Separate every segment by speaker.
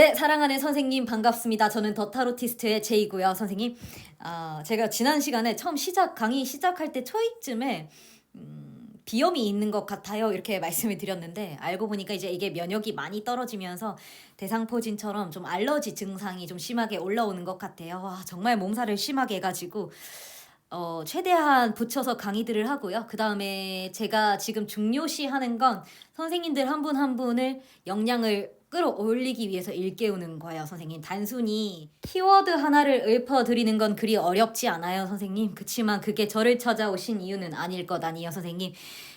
Speaker 1: 네, 사랑하는 선생님 반갑습니다. 저는 더 타로티스트의 제이고요, 선생님. 아, 제가 지난 시간에 처음 시작 강의 시작할 때 초이쯤에 음, 비염이 있는 것 같아요. 이렇게 말씀을 드렸는데 알고 보니까 이제 이게 면역이 많이 떨어지면서 대상포진처럼 좀 알러지 증상이 좀 심하게 올라오는 것 같아요. 와, 정말 몸살을 심하게 해가지고 어, 최대한 붙여서 강의들을 하고요. 그 다음에 제가 지금 중요시 하는 건 선생님들 한 분한 분을 역량을 끌어올리기 위해서 일깨우는 거예요, 선생님. 단순히 키워드 하나를 읊어드리는 건 그리 어렵지 않아요, 선생님. 그치만 그게 저를 찾아오신 이유는 아닐 것 아니에요, 선생님.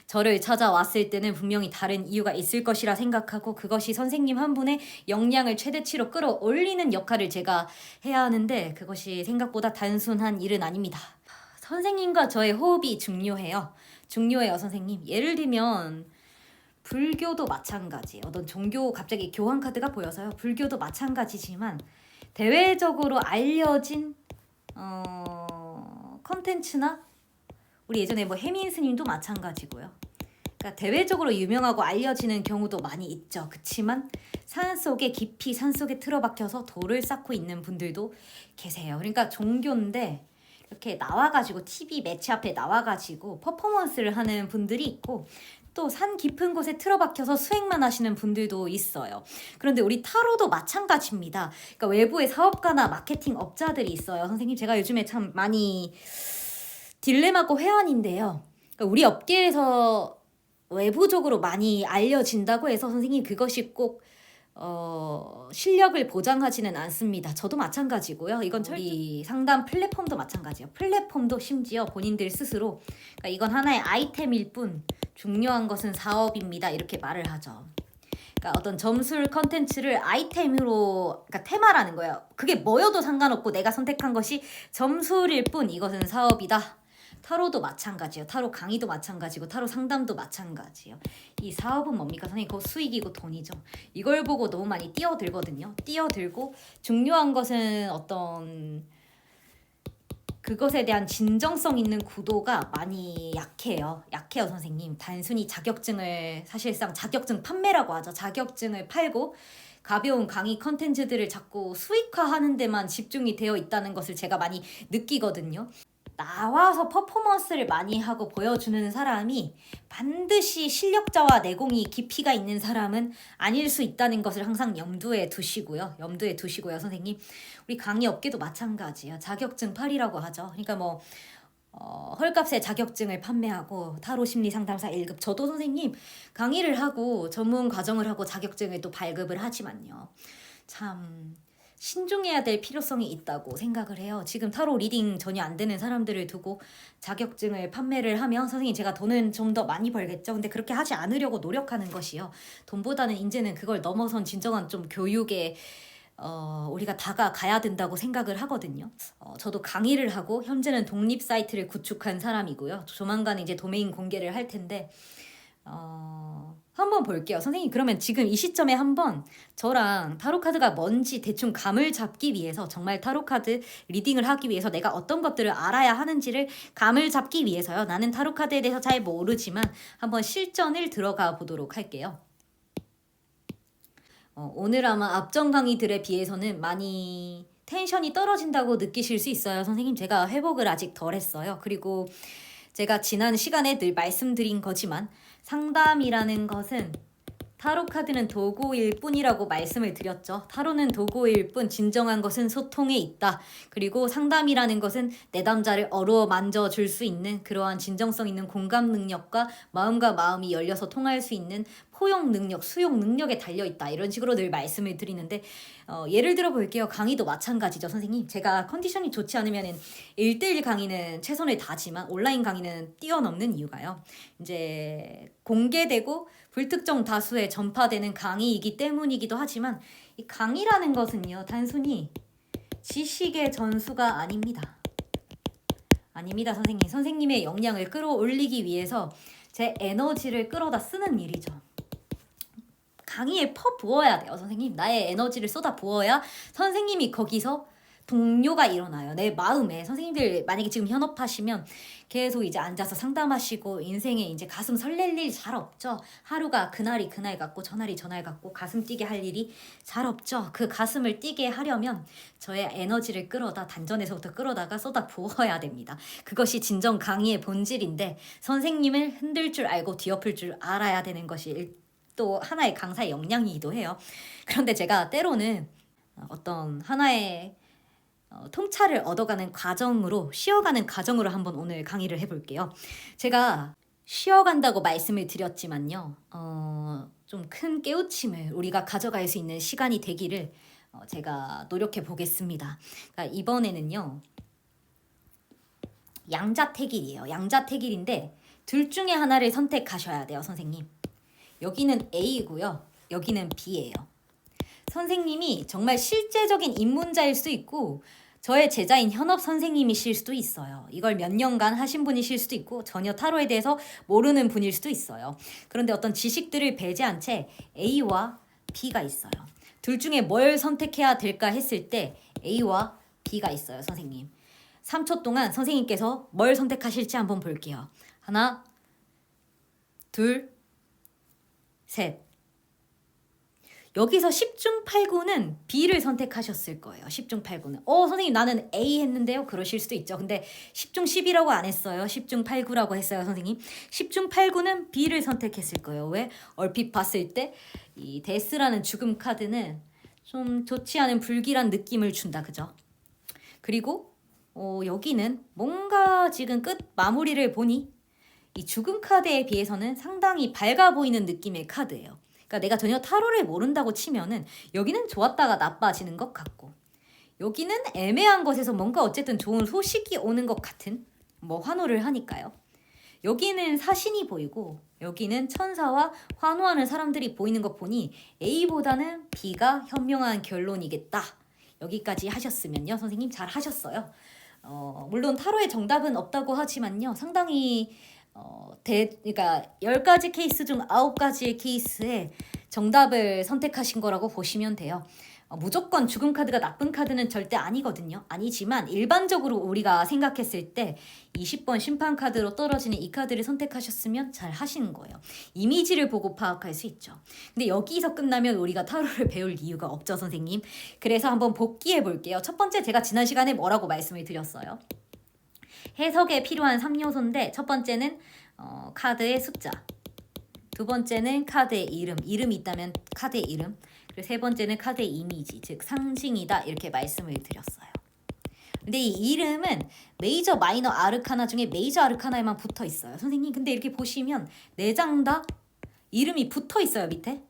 Speaker 1: 저를 찾아왔을 때는 분명히 다른 이유가 있을 것이라 생각하고 그것이 선생님 한 분의 역량을 최대치로 끌어올리는 역할을 제가 해야 하는데 그것이 생각보다 단순한 일은 아닙니다. 선생님과 저의 호흡이 중요해요. 중요해요, 선생님. 예를 들면 불교도 마찬가지예요. 어떤 종교 갑자기 교환 카드가 보여서요. 불교도 마찬가지지만 대외적으로 알려진 어 컨텐츠나 우리 예전에 뭐 해민 스님도 마찬가지고요. 그러니까 대외적으로 유명하고 알려지는 경우도 많이 있죠. 그치만 산 속에 깊이 산 속에 틀어박혀서 돌을 쌓고 있는 분들도 계세요. 그러니까 종교인데 이렇게 나와가지고 TV 매체 앞에 나와가지고 퍼포먼스를 하는 분들이 있고 또 산 깊은 곳에 틀어박혀서 수행만 하시는 분들도 있어요. 그런데 우리 타로도 마찬가지입니다. 그러니까 외부의 사업가나 마케팅 업자들이 있어요. 선생님 제가 요즘에 참 많이 딜레마고 회원인데요. 그러니까 우리 업계에서 외부적으로 많이 알려진다고 해서 선생님 그것이 꼭 어, 실력을 보장하지는 않습니다. 저도 마찬가지고요. 이건 저희 상담 플랫폼도 마찬가지예요. 플랫폼도 심지어 본인들 스스로 그러니까 이건 하나의 아이템일 뿐 중요한 것은 사업입니다. 이렇게 말을 하죠. 그러니까 어떤 점술 컨텐츠를 아이템으로 그러니까 테마라는 거예요. 그게 뭐여도 상관없고 내가 선택한 것이 점술일 뿐 이것은 사업이다. 타로도 마찬가지예요. 타로 강의도 마찬가지고 타로 상담도 마찬가지예요. 이 사업은 뭡니까? 선생님 그거 수익이고 돈이죠. 이걸 보고 너무 많이 뛰어들거든요. 뛰어들고 중요한 것은 어떤 그것에 대한 진정성 있는 구도가 많이 약해요. 약해요, 선생님. 단순히 자격증을 사실상 자격증 판매라고 하죠. 자격증을 팔고 가벼운 강의 컨텐츠들을 자꾸 수익화하는 데만 집중이 되어 있다는 것을 제가 많이 느끼거든요. 나와서 퍼포먼스를 많이 하고 보여주는 사람이 반드시 실력자와 내공이 깊이가 있는 사람은 아닐 수 있다는 것을 항상 염두에 두시고요. 염두에 두시고요, 선생님. 우리 강의 업계도 마찬가지예요. 자격증 팔이라고 하죠. 그러니까 뭐 어, 헐값에 자격증을 판매하고 타로 심리 상담사 1급 저도 선생님 강의를 하고 전문 과정을 하고 자격증을 또 발급을 하지만요. 참 신중해야 될 필요성이 있다고 생각을 해요. 지금 타로 리딩 전혀 안 되는 사람들을 두고 자격증을 판매를 하면 선생님 제가 돈은 좀 더 많이 벌겠죠. 근데 그렇게 하지 않으려고 노력하는 것이요. 돈보다는 이제는 그걸 넘어선 진정한 좀 교육에 어, 우리가 다가가야 된다고 생각을 하거든요. 어, 저도 강의를 하고 현재는 독립 사이트를 구축한 사람이고요. 조만간 이제 도메인 공개를 할 텐데 어, 한번 볼게요. 선생님, 그러면 지금 이 시점에 한번 저랑 타로카드가 뭔지 대충 감을 잡기 위해서 정말 타로카드 리딩을 하기 위해서 내가 어떤 것들을 알아야 하는지를 감을 잡기 위해서요. 나는 타로카드에 대해서 잘 모르지만 한번 실전을 들어가 보도록 할게요. 어, 오늘 아마 앞전 강의들에 비해서는 많이 텐션이 떨어진다고 느끼실 수 있어요. 선생님, 제가 회복을 아직 덜 했어요. 그리고 제가 지난 시간에 늘 말씀드린 거지만 상담이라는 것은 타로 카드는 도구일 뿐이라고 말씀을 드렸죠. 타로는 도구일 뿐 진정한 것은 소통에 있다. 그리고 상담이라는 것은 내담자를 어루어 만져 줄 수 있는 그러한 진정성 있는 공감 능력과 마음과 마음이 열려서 통할 수 있는 포용 능력, 수용 능력에 달려 있다. 이런 식으로 늘 말씀을 드리는데 어, 예를 들어 볼게요. 강의도 마찬가지죠, 선생님. 제가 컨디션이 좋지 않으면은 1대1 강의는 최선을 다하지만 온라인 강의는 뛰어넘는 이유가요. 이제 공개되고 불특정 다수에 전파되는 강의이기 때문이기도 하지만 이 강의라는 것은요. 단순히 지식의 전수가 아닙니다. 아닙니다, 선생님. 선생님의 역량을 끌어올리기 위해서 제 에너지를 끌어다 쓰는 일이죠. 강의에 퍼 부어야 돼요, 선생님. 나의 에너지를 쏟아 부어야 선생님이 거기서 동료가 일어나요. 내 마음에 선생님들 만약에 지금 현업하시면 계속 이제 앉아서 상담하시고 인생에 이제 가슴 설렐 일 잘 없죠. 하루가 그날이 그날 같고 저날이 저날 같고 가슴 뛰게 할 일이 잘 없죠. 그 가슴을 뛰게 하려면 저의 에너지를 끌어다 단전에서부터 끌어다가 쏟아 부어야 됩니다. 그것이 진정 강의의 본질인데 선생님을 흔들 줄 알고 뒤엎을 줄 알아야 되는 것이 일- 또 하나의 강사의 역량이기도 해요. 그런데 제가 때로는 어떤 하나의 어, 통찰을 얻어가는 과정으로 쉬어가는 과정으로 한번 오늘 강의를 해볼게요. 제가 쉬어간다고 말씀을 드렸지만요, 어, 좀 큰 깨우침을 우리가 가져갈 수 있는 시간이 되기를 어, 제가 노력해 보겠습니다. 그러니까 이번에는요, 양자택일이에요. 양자택일인데 둘 중에 하나를 선택하셔야 돼요, 선생님. 여기는 A고요, 여기는 B예요. 선생님이 정말 실제적인 입문자일 수도 있고 저의 제자인 현업 선생님이실 수도 있어요. 이걸 몇 년간 하신 분이실 수도 있고 전혀 타로에 대해서 모르는 분일 수도 있어요. 그런데 어떤 지식들을 배제한 채 A와 B가 있어요. 둘 중에 뭘 선택해야 될까 했을 때 A와 B가 있어요, 선생님. 3초 동안 선생님께서 뭘 선택하실지 한번 볼게요. 하나, 둘, 셋. 여기서 10중 8구는 B를 선택하셨을 거예요. 10중 8구는. 어, 선생님 나는 A 했는데요. 그러실 수도 있죠. 근데 10중 10이라고 안 했어요. 10중 8구라고 했어요, 선생님. 10중 8구는 B를 선택했을 거예요. 왜? 얼핏 봤을 때 이 데스라는 죽음 카드는 좀 좋지 않은 불길한 느낌을 준다. 그죠? 그리고 어, 여기는 뭔가 지금 끝 마무리를 보니 이 죽음 카드에 비해서는 상당히 밝아 보이는 느낌의 카드예요. 그러니까 내가 전혀 타로를 모른다고 치면은 여기는 좋았다가 나빠지는 것 같고 여기는 애매한 것에서 뭔가 어쨌든 좋은 소식이 오는 것 같은 뭐 환호를 하니까요. 여기는 사신이 보이고 여기는 천사와 환호하는 사람들이 보이는 것 보니 A보다는 B가 현명한 결론이겠다. 여기까지 하셨으면요. 선생님 잘 하셨어요. 어, 물론 타로에 정답은 없다고 하지만요. 상당히 어, 대, 그러니까 10가지 케이스 중 9가지의 케이스에 정답을 선택하신 거라고 보시면 돼요. 어, 무조건 죽음 카드가 나쁜 카드는 절대 아니거든요. 아니지만 일반적으로 우리가 생각했을 때 20번 심판 카드로 떨어지는 이 카드를 선택하셨으면 잘 하시는 거예요. 이미지를 보고 파악할 수 있죠. 근데 여기서 끝나면 우리가 타로를 배울 이유가 없죠, 선생님. 그래서 한번 복기해 볼게요. 첫 번째 제가 지난 시간에 뭐라고 말씀을 드렸어요? 해석에 필요한 3요소인데 첫 번째는 어, 카드의 숫자. 두 번째는 카드의 이름. 이름이 있다면 카드의 이름. 그리고 세 번째는 카드의 이미지 즉 상징이다. 이렇게 말씀을 드렸어요. 근데 이 이름은 메이저 마이너 아르카나 중에 메이저 아르카나에만 붙어 있어요. 선생님 근데 이렇게 보시면 네 장 다 이름이 붙어 있어요 밑에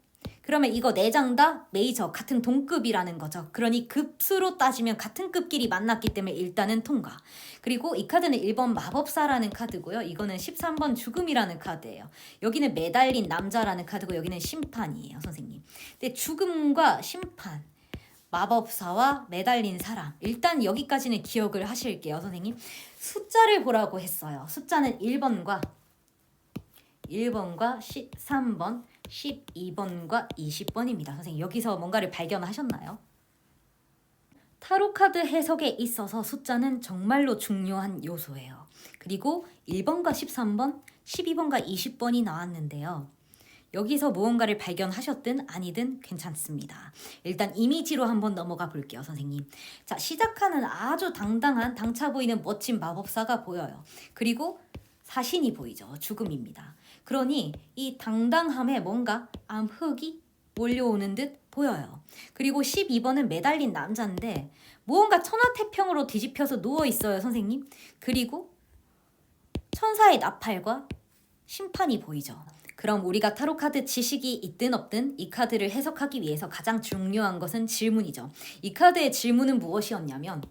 Speaker 1: 그러면 이거 네장다 메이저 같은 동급이라는 거죠. 그러니 급수로 따지면 같은 급끼리 만났기 때문에 일단은 통과. 그리고 이 카드는 1번 마법사라는 카드고요. 이거는 13번 죽음이라는 카드예요. 여기는 매달린 남자라는 카드고 여기는 심판이에요, 선생님. 근데 죽음과 심판 마법사와 매달린 사람. 일단 여기까지는 기억을 하실게요, 선생님. 숫자를 보라고 했어요. 숫자는 1번과 1번과 13번, 12번과 20번입니다. 선생님 여기서 뭔가를 발견하셨나요? 타로 카드 해석에 있어서 숫자는 정말로 중요한 요소예요. 그리고 1번과 13번, 12번과 20번이 나왔는데요. 여기서 무언가를 발견하셨든 아니든 괜찮습니다. 일단 이미지로 한번 넘어가 볼게요, 선생님. 자, 시작하는 아주 당당한 당차 보이는 멋진 마법사가 보여요. 그리고 사신이 보이죠. 죽음입니다. 그러니 이 당당함에 뭔가 암흑이 몰려오는 듯 보여요. 그리고 12번은 매달린 남자인데 무언가 천하태평으로 뒤집혀서 누워 있어요, 선생님. 그리고 천사의 나팔과 심판이 보이죠. 그럼 우리가 타로 카드 지식이 있든 없든 이 카드를 해석하기 위해서 가장 중요한 것은 질문이죠. 이 카드의 질문은 무엇이었냐면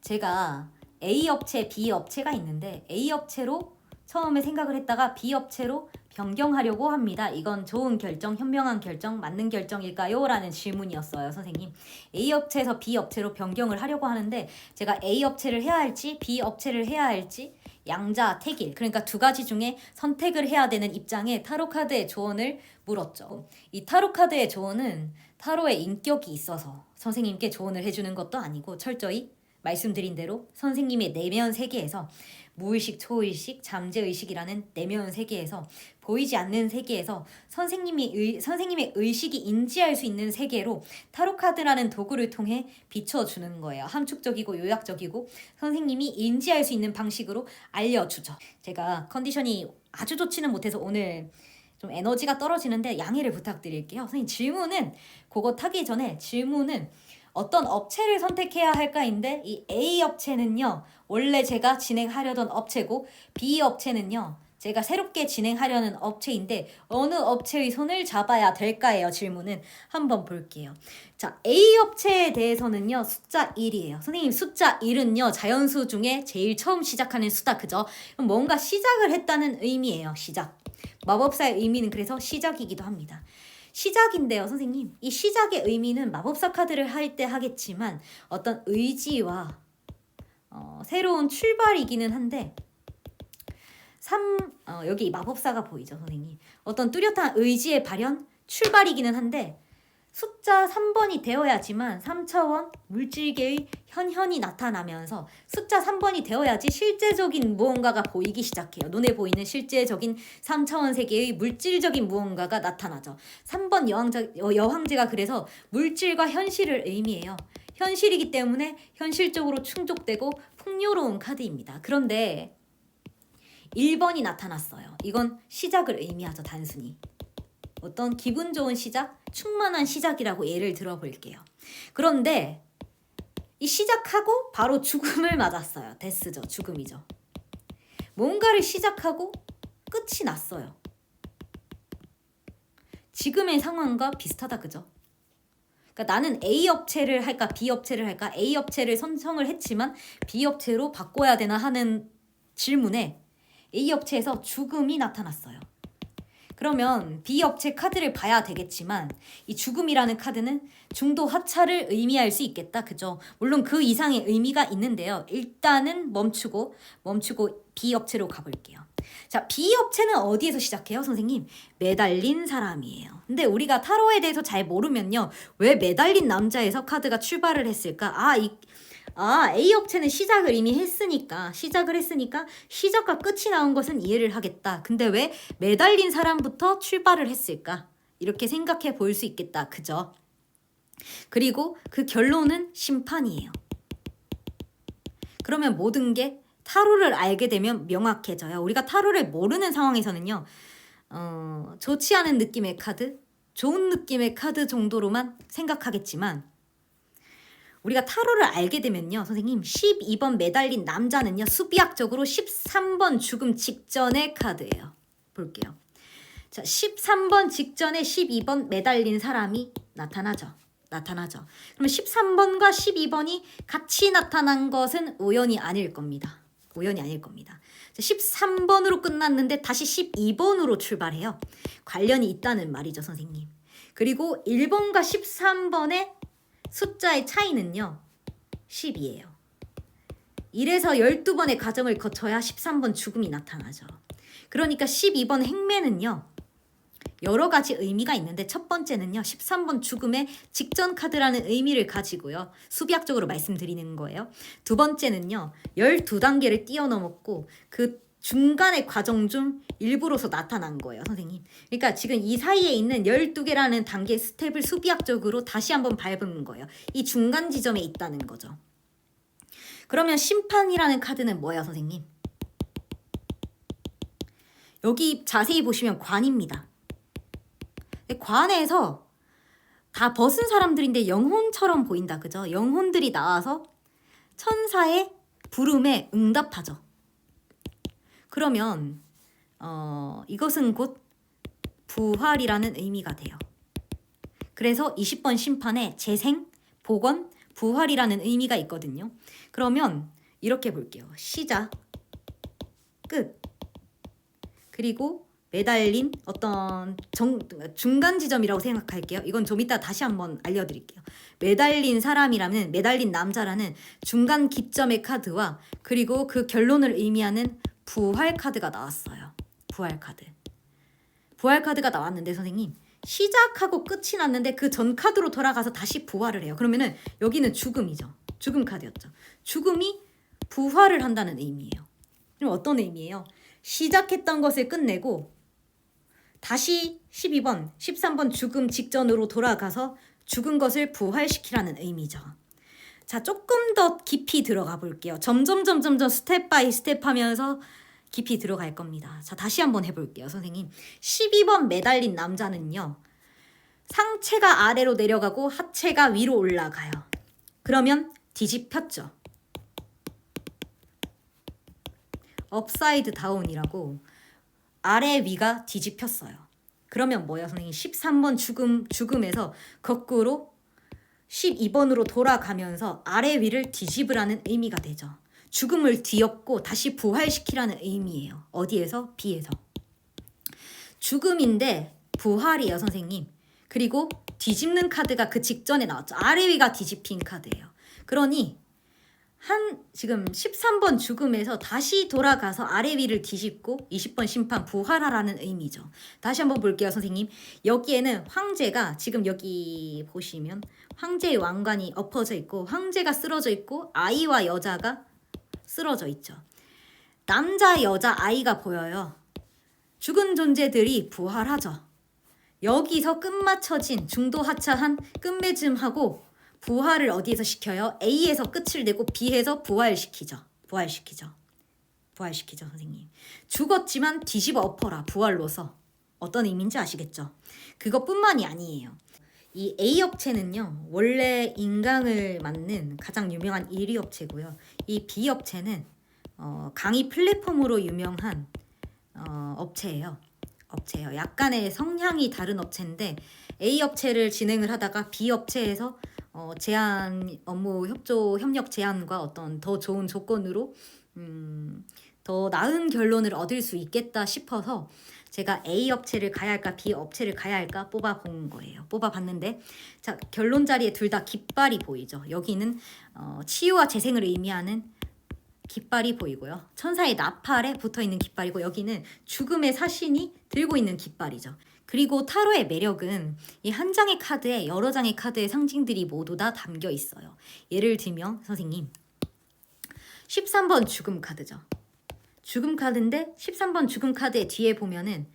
Speaker 1: 제가 A 업체, B 업체가 있는데 A 업체로 처음에 생각을 했다가 B 업체로 변경하려고 합니다. 이건 좋은 결정, 현명한 결정, 맞는 결정일까요? 라는 질문이었어요, 선생님. A 업체에서 B 업체로 변경을 하려고 하는데 제가 A 업체를 해야 할지 B 업체를 해야 할지 양자 택일 그러니까 두 가지 중에 선택을 해야 되는 입장에 타로 카드의 조언을 물었죠. 이 타로 카드의 조언은 타로의 인격이 있어서 선생님께 조언을 해주는 것도 아니고 철저히 말씀드린 대로 선생님의 내면 세계에서 무의식, 초의식, 잠재의식이라는 내면 세계에서 보이지 않는 세계에서 선생님이 의, 선생님의 의식이 인지할 수 있는 세계로 타로 카드라는 도구를 통해 비춰주는 거예요. 함축적이고 요약적이고 선생님이 인지할 수 있는 방식으로 알려주죠. 제가 컨디션이 아주 좋지는 못해서 오늘 좀 에너지가 떨어지는데 양해를 부탁드릴게요. 선생님 질문은 그거 타기 전에 질문은 어떤 업체를 선택해야 할까인데 이 A 업체는요 원래 제가 진행하려던 업체고 B 업체는요 제가 새롭게 진행하려는 업체인데 어느 업체의 손을 잡아야 될까예요 질문은. 한번 볼게요. 자 A 업체에 대해서는요 숫자 1이에요. 선생님 숫자 1은요 자연수 중에 제일 처음 시작하는 수다 그죠? 뭔가 시작을 했다는 의미예요 시작. 마법사의 의미는 그래서 시작이기도 합니다 시작인데요, 선생님. 이 시작의 의미는 마법사 카드를 할 때 하겠지만 어떤 의지와 어, 새로운 출발이기는 한데 3 어, 여기 마법사가 보이죠, 선생님. 어떤 뚜렷한 의지의 발현, 출발이기는 한데 숫자 3번이 되어야지만 3차원 물질계의 현현이 나타나면서 숫자 3번이 되어야지 실제적인 무언가가 보이기 시작해요. 눈에 보이는 실제적인 3차원 세계의 물질적인 무언가가 나타나죠. 3번 여왕자, 여황제가 그래서 물질과 현실을 의미해요. 현실이기 때문에 현실적으로 충족되고 풍요로운 카드입니다. 그런데 1번이 나타났어요. 이건 시작을 의미하죠, 단순히. 어떤 기분 좋은 시작, 충만한 시작이라고 예를 들어 볼게요. 그런데 이 시작하고 바로 죽음을 맞았어요. 데스죠. 죽음이죠. 뭔가를 시작하고 끝이 났어요. 지금의 상황과 비슷하다 그죠? 그러니까 나는 A 업체를 할까 B 업체를 할까 A 업체를 선정을 했지만 B 업체로 바꿔야 되나 하는 질문에 A 업체에서 죽음이 나타났어요. 그러면 B 업체 카드를 봐야 되겠지만 이 죽음이라는 카드는 중도 하차를 의미할 수 있겠다. 그죠? 물론 그 이상의 의미가 있는데요. 일단은 멈추고 멈추고 B 업체로 가볼게요. 자, B 업체는 어디에서 시작해요, 선생님? 매달린 사람이에요. 근데 우리가 타로에 대해서 잘 모르면요. 왜 매달린 남자에서 카드가 출발을 했을까? 아, 이 아, A 업체는 시작을 이미 했으니까, 시작을 했으니까 시작과 끝이 나온 것은 이해를 하겠다. 근데 왜 매달린 사람부터 출발을 했을까? 이렇게 생각해 볼 수 있겠다. 그죠? 그리고 그 결론은 심판이에요. 그러면 모든 게 타로를 알게 되면 명확해져요. 우리가 타로를 모르는 상황에서는요, 어, 좋지 않은 느낌의 카드, 좋은 느낌의 카드 정도로만 생각하겠지만, 우리가 타로를 알게 되면요, 선생님 12번 매달린 남자는요 수비학적으로 13번 죽음 직전의 카드예요. 볼게요. 자, 13번 직전에 12번 매달린 사람이 나타나죠. 나타나죠. 그러면 13번과 12번이 같이 나타난 것은 우연이 아닐 겁니다. 우연이 아닐 겁니다. 13번으로 끝났는데 다시 12번으로 출발해요. 관련이 있다는 말이죠, 선생님. 그리고 1번과 13번의 숫자의 차이는요. 10이에요. 1에서 12번의 과정을 거쳐야 13번 죽음이 나타나죠. 그러니까 12번 행매는요. 여러 가지 의미가 있는데 첫 번째는요. 13번 죽음의 직전 카드라는 의미를 가지고요. 수비학적으로 말씀드리는 거예요. 두 번째는요. 12단계를 뛰어넘었고 그 중간의 과정 중 일부로서 나타난 거예요, 선생님. 그러니까 지금 이 사이에 있는 12개라는 단계 스텝을 수비학적으로 다시 한번 밟은 거예요. 이 중간 지점에 있다는 거죠. 그러면 심판이라는 카드는 뭐예요, 선생님? 여기 자세히 보시면 관입니다. 관에서 다 벗은 사람들인데 영혼처럼 보인다, 그죠? 영혼들이 나와서 천사의 부름에 응답하죠. 그러면 어, 이것은 곧 부활이라는 의미가 돼요. 그래서 20번 심판에 재생, 복원, 부활이라는 의미가 있거든요. 그러면 이렇게 볼게요. 시작, 끝, 그리고 매달린 어떤 정, 중간 지점이라고 생각할게요. 이건 좀 이따 다시 한번 알려드릴게요. 매달린 사람이라는 매달린 남자라는 중간 기점의 카드와 그리고 그 결론을 의미하는 부활 카드가 나왔어요. 부활 카드. 부활 카드가 나왔는데 선생님 시작하고 끝이 났는데 그 전 카드로 돌아가서 다시 부활을 해요. 그러면은 여기는 죽음이죠. 죽음 카드였죠. 죽음이 부활을 한다는 의미예요. 그럼 어떤 의미예요? 시작했던 것을 끝내고 다시 12번, 13번 죽음 직전으로 돌아가서 죽은 것을 부활시키라는 의미죠. 자, 조금 더 깊이 들어가 볼게요. 점점 점점 점 스텝 바이 스텝 하면서 깊이 들어갈 겁니다. 자, 다시 한번 해볼게요, 선생님. 12번 매달린 남자는요. 상체가 아래로 내려가고 하체가 위로 올라가요. 그러면 뒤집혔죠. 업사이드 다운이라고 아래 위가 뒤집혔어요. 그러면 뭐예요, 선생님? 13번 죽음 죽음에서 거꾸로 12번으로 돌아가면서 아래 위를 뒤집으라는 의미가 되죠. 죽음을 뒤엎고 다시 부활시키라는 의미예요. 어디에서? B에서. 죽음인데 부활이에요, 선생님. 그리고 뒤집는 카드가 그 직전에 나왔죠. 아래 위가 뒤집힌 카드예요. 그러니 한 지금 13번 죽음에서 다시 돌아가서 아래 위를 뒤집고 20번 심판 부활하라는 의미죠. 다시 한번 볼게요, 선생님. 여기에는 황제가 지금 여기 보시면 황제의 왕관이 엎어져 있고 황제가 쓰러져 있고 아이와 여자가 쓰러져 있죠. 남자, 여자, 아이가 보여요. 죽은 존재들이 부활하죠. 여기서 끝마쳐진 중도 하차한 끝맺음하고 부활을 어디에서 시켜요? A에서 끝을 내고 B에서 부활시키죠. 부활시키죠. 부활시키죠, 선생님. 죽었지만 뒤집어 엎어라, 부활로서. 어떤 의미인지 아시겠죠? 그것뿐만이 아니에요. 이 A 업체는요, 원래 인강을 맡는 가장 유명한 1위 업체고요. 이 B 업체는 어, 강의 플랫폼으로 유명한 어, 업체예요. 업체예요. 약간의 성향이 다른 업체인데 A 업체를 진행을 하다가 B 업체에서 어, 제한 업무 협조 협력 제한과 어떤 더 좋은 조건으로 음, 더 나은 결론을 얻을 수 있겠다 싶어서 제가 A 업체를 가야 할까 B 업체를 가야 할까 뽑아 본 거예요. 뽑아 봤는데 자 결론 자리에 둘 다 깃발이 보이죠. 여기는 어, 치유와 재생을 의미하는 깃발이 보이고요. 천사의 나팔에 붙어 있는 깃발이고 여기는 죽음의 사신이 들고 있는 깃발이죠. 그리고 타로의 매력은 이 한 장의 카드에 여러 장의 카드의 상징들이 모두 다 담겨 있어요. 예를 들면 선생님 13번 죽음 카드죠. 죽음 카드인데 13번 죽음 카드의 뒤에 보면은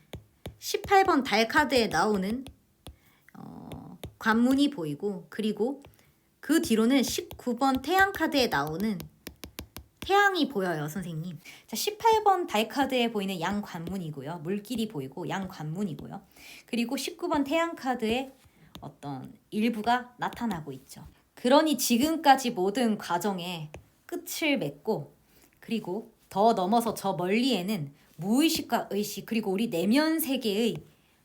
Speaker 1: 18번 달 카드에 나오는 어, 관문이 보이고 그리고 그 뒤로는 19번 태양 카드에 나오는 태양이 보여요, 선생님. 자, 18번 달 카드에 보이는 양 관문이고요. 물길이 보이고 양 관문이고요. 그리고 19번 태양 카드에 어떤 일부가 나타나고 있죠. 그러니 지금까지 모든 과정에 끝을 맺고 그리고 더 넘어서 저 멀리에는 무의식과 의식 그리고 우리 내면 세계의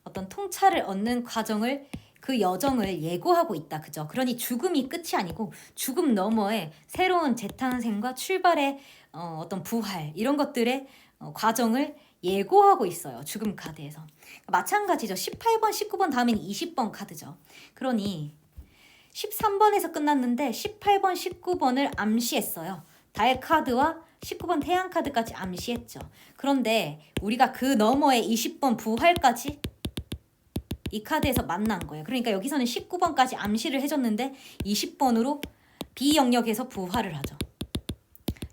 Speaker 1: 어떤 통찰을 얻는 과정을 그 여정을 예고하고 있다. 그죠? 그러니 죽음이 끝이 아니고 죽음 너머에 새로운 재탄생과 출발의 어, 어떤 부활 이런 것들의 어, 과정을 예고하고 있어요. 죽음 카드에서. 마찬가지죠. 18번, 19번 다음에는 20번 카드죠. 그러니 13번에서 끝났는데 18번, 19번을 암시했어요. 달 카드와 19번 태양 카드까지 암시했죠. 그런데 우리가 그 너머에 20번 부활까지 이 카드에서 만난 거예요. 그러니까 여기서는 19번까지 암시를 해줬는데 20번으로 B 영역에서 부활을 하죠.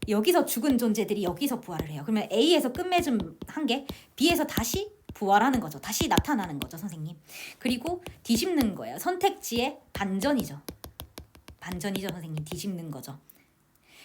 Speaker 1: 여기서 죽은 존재들이 여기서 부활을 해요. 그러면 A에서 끝맺음 한 개, B에서 다시 부활하는 거죠. 다시 나타나는 거죠, 선생님. 그리고 뒤집는 거예요. 선택지의 반전이죠. 반전이죠, 선생님. 뒤집는 거죠.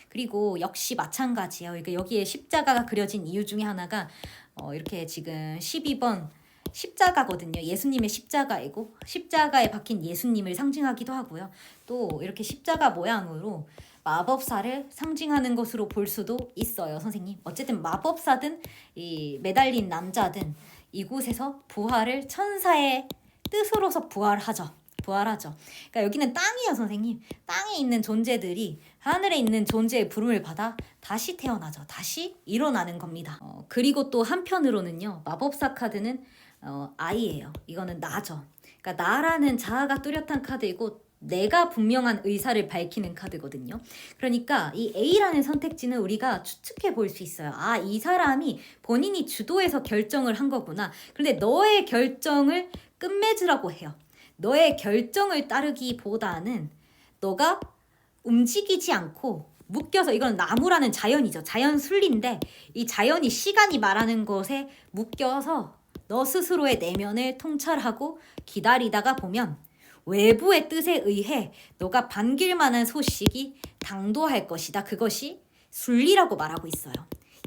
Speaker 1: 그리고 역시 마찬가지예요. 그러니까 여기에 십자가가 그려진 이유 중에 하나가 어, 이렇게 지금 12번 십자가거든요. 예수님의 십자가이고 십자가에 박힌 예수님을 상징하기도 하고요. 또 이렇게 십자가 모양으로 마법사를 상징하는 것으로 볼 수도 있어요, 선생님. 어쨌든 마법사든 이 매달린 남자든 이곳에서 부활을 천사의 뜻으로서 부활하죠. 부활하죠. 그러니까 여기는 땅이에요, 선생님. 땅에 있는 존재들이 하늘에 있는 존재의 부름을 받아 다시 태어나죠. 다시 일어나는 겁니다. 어, 그리고 또 한편으로는요, 마법사 카드는 어, 아이예요. 이거는 나죠. 그러니까 나라는 자아가 뚜렷한 카드이고 내가 분명한 의사를 밝히는 카드거든요. 그러니까 이 A라는 선택지는 우리가 추측해 볼 수 있어요. 아, 이 사람이 본인이 주도해서 결정을 한 거구나. 그런데 너의 결정을 끝맺으라고 해요. 너의 결정을 따르기보다는 너가 움직이지 않고 묶여서 이건 나무라는 자연이죠. 자연 순리인데 이 자연이 시간이 말하는 것에 묶여서 너 스스로의 내면을 통찰하고 기다리다가 보면 외부의 뜻에 의해 너가 반길 만한 소식이 당도할 것이다. 그것이 순리라고 말하고 있어요.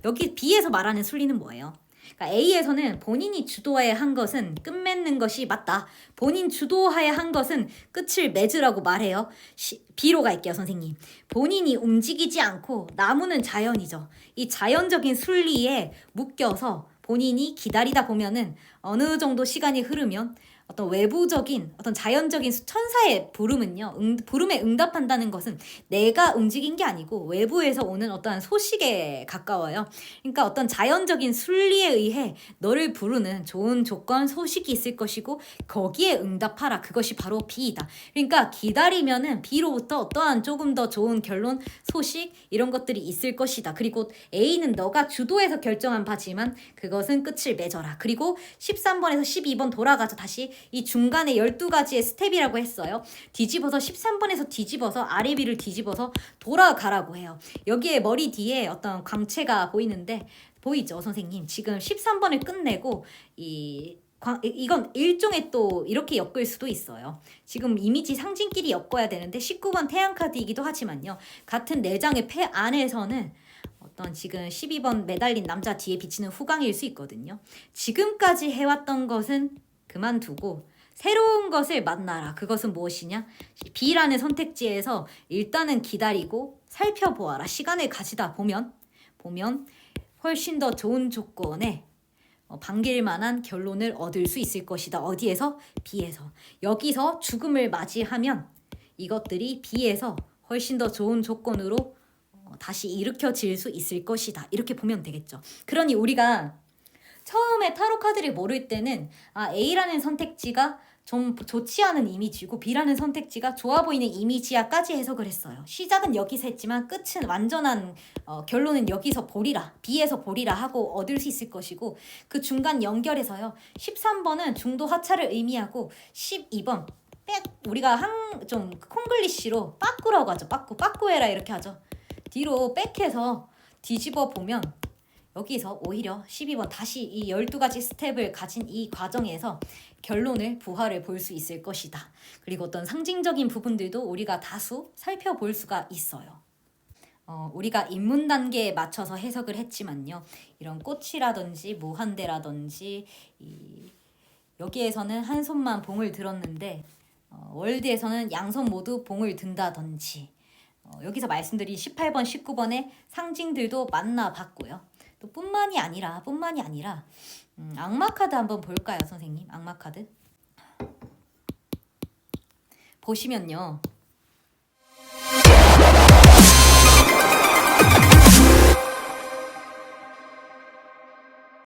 Speaker 1: 여기 B에서 말하는 순리는 뭐예요? 그러니까 A에서는 본인이 주도하에 한 것은 끝맺는 것이 맞다. 본인 주도하에 한 것은 끝을 맺으라고 말해요. 시, B로 갈게요, 선생님. 본인이 움직이지 않고 나무는 자연이죠. 이 자연적인 순리에 묶여서 본인이 기다리다 보면은 어느 정도 시간이 흐르면 어떤 외부적인 어떤 자연적인 천사의 부름은요 응, 부름에 응답한다는 것은 내가 움직인 게 아니고 외부에서 오는 어떠한 소식에 가까워요. 그러니까 어떤 자연적인 순리에 의해 너를 부르는 좋은 조건 소식이 있을 것이고 거기에 응답하라. 그것이 바로 B이다. 그러니까 기다리면은 B로부터 어떠한 조금 더 좋은 결론 소식 이런 것들이 있을 것이다. 그리고 A는 너가 주도해서 결정한 바지만 그것은 끝을 맺어라. 그리고 13번에서 12번 돌아가서 다시 이 중간에 12가지의 스텝이라고 했어요. 뒤집어서 13번에서 뒤집어서 아래 위를 뒤집어서 돌아가라고 해요. 여기에 머리 뒤에 어떤 광채가 보이는데 보이죠, 선생님? 지금 13번을 끝내고 이 이건 일종의 또 이렇게 엮을 수도 있어요. 지금 이미지 상징끼리 엮어야 되는데 19번 태양 카드이기도 하지만요. 같은 네 장의 패 안에서는 어떤 지금 12번 매달린 남자 뒤에 비치는 후광일 수 있거든요. 지금까지 해왔던 것은 그만두고 새로운 것을 만나라. 그것은 무엇이냐? B라는 선택지에서 일단은 기다리고 살펴보아라. 시간을 가지다 보면 보면 훨씬 더 좋은 조건에 어, 반길 만한 결론을 얻을 수 있을 것이다. 어디에서? B에서. 여기서 죽음을 맞이하면 이것들이 B에서 훨씬 더 좋은 조건으로 어, 다시 일으켜질 수 있을 것이다. 이렇게 보면 되겠죠. 그러니 우리가 처음에 타로 카드를 모를 때는 아 A라는 선택지가 좀 좋지 않은 이미지고 B라는 선택지가 좋아 보이는 이미지야까지 해석을 했어요. 시작은 여기서 했지만 끝은 완전한 어, 결론은 여기서 보리라 B에서 보리라 하고 얻을 수 있을 것이고 그 중간 연결해서요. 13번은 중도 하차를 의미하고 12번 백 우리가 한 좀 콩글리시로 빠꾸라고 하죠. 빠꾸 빠꾸해라 이렇게 하죠. 뒤로 백해서 뒤집어 보면 여기서 오히려 12번 다시 이 12가지 스텝을 가진 이 과정에서 결론을 부활을 볼 수 있을 것이다. 그리고 어떤 상징적인 부분들도 우리가 다수 살펴볼 수가 있어요. 어, 우리가 입문 단계에 맞춰서 해석을 했지만요. 이런 꽃이라든지 무한대라든지 이 여기에서는 한 손만 봉을 들었는데 어, 월드에서는 양손 모두 봉을 든다든지 어, 여기서 말씀드린 18번, 19번의 상징들도 만나봤고요. 또 뿐만이 아니라 뿐만이 아니라 음, 악마 카드 한번 볼까요, 선생님? 악마 카드 보시면요.